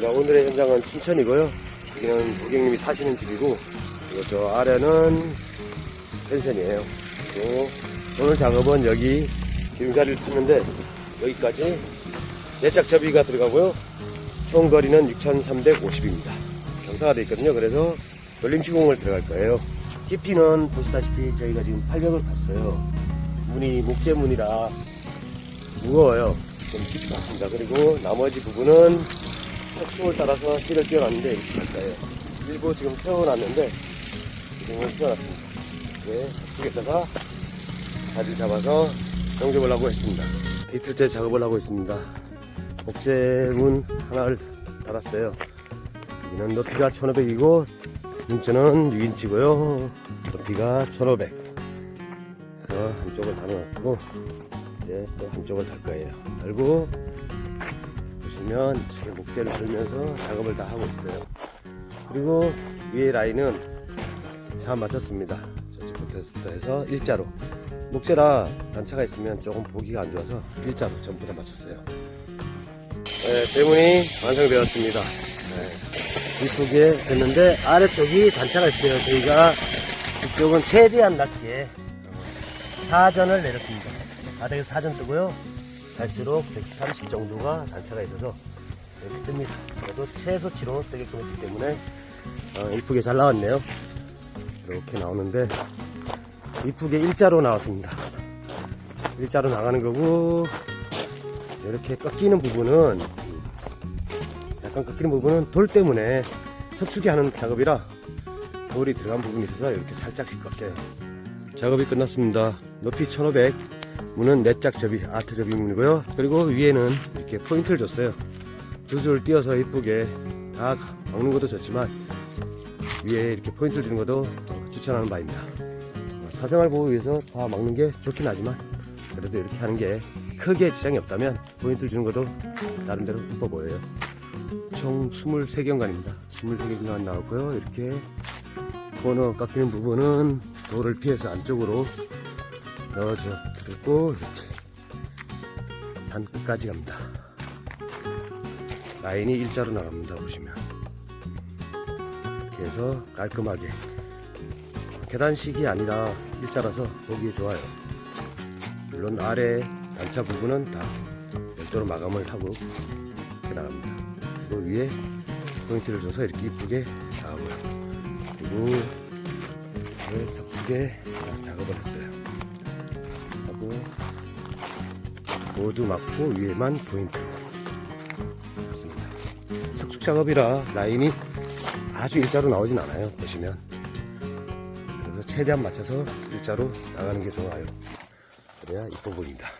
자, 오늘의 현장은 춘천이고요. 여기는 고객님이 사시는 집이고, 그리고 저 아래는 펜션이에요. 그리고 오늘 작업은 여기 기름자리를 탔는데, 여기까지 내짝 접이가 들어가고요. 총 거리는 6,350입니다. 경사가 되어 있거든요. 그래서 돌림 시공을 들어갈 거예요. 깊이는 보시다시피 저희가 지금 800을 봤어요. 문이 목재 문이라 무거워요. 좀 깊이 봤습니다. 그리고 나머지 부분은 척수를 따라서 실을 뛰어놨는데 이렇게 갈 거예요. 일부 지금 세워놨는데 지금은 세워놨습니다. 이제 척수에다가 자리를 잡아서 정접을 하고 했습니다. 이틀째 작업을 하고 있습니다. 목재문 하나를 달았어요. 여기는 높이가 1500이고 문자는 6인치고요. 높이가 1500. 그래서 한쪽을 달아놨고 이제 또 한쪽을 달 거예요. 달고 보시면 지금 목재를 들면서 작업을 다 하고 있어요. 그리고 위에 라인은 다 마쳤습니다. 저쪽부터 해서 일자로. 목재라 단차가 있으면 조금 보기가 안 좋아서 일자로 전부 다 맞췄어요. 네, 대문이 완성되었습니다. 네, 이쁘게 됐는데 아래쪽이 단차가 있어요. 저희가 이쪽은 최대한 낮게 사전을 내렸습니다. 바닥에 사전 뜨고요. 갈수록 130 정도가 단차가 있어서 이렇게 뜹니다. 그래도 최소치로 뜨게끔 했기 때문에 어, 이쁘게 잘 나왔네요. 이렇게 나오는데 이쁘게 일자로 나왔습니다. 일자로 나가는 거고 이렇게 꺾이는 부분은 약간 꺾이는 부분은 돌 때문에 석축이 하는 작업이라 돌이 들어간 부분이 있어서 이렇게 살짝씩 꺾여요. 작업이 끝났습니다. 높이 1500, 문은 내짝 접이, 아트 접이 문이고요. 그리고 위에는 이렇게 포인트를 줬어요. 두줄 띄어서 이쁘게 다 막는 것도 좋지만 위에 이렇게 포인트를 주는 것도 추천하는 바입니다. 사생활 보호 위해서 다 막는 게 좋긴 하지만 그래도 이렇게 하는 게 크게 지장이 없다면 포인트를 주는 것도 나름대로 이뻐 보여요. 총 23경관입니다. 23경관 나왔고요. 이렇게 코너 깎이는 부분은 돌을 피해서 안쪽으로 넣어줘 드렸고 이렇게 산 끝까지 갑니다. 라인이 일자로 나갑니다. 보시면 이렇게 해서 깔끔하게 계단식이 아니라 일자라서 보기 좋아요. 물론 아래 단차 부분은 다 별도로 마감을 하고 이렇게 나갑니다. 그리고 위에 포인트를 줘서 이렇게 이쁘게 나가고요. 그리고 왜 석축에 다 작업을 했어요. 모두 막고 위에만 포인트 맞습니다. 석축 작업이라 라인이 아주 일자로 나오진 않아요. 보시면 그래서 최대한 맞춰서 일자로 나가는 게 좋아요. 그래야 이뻐 보인다.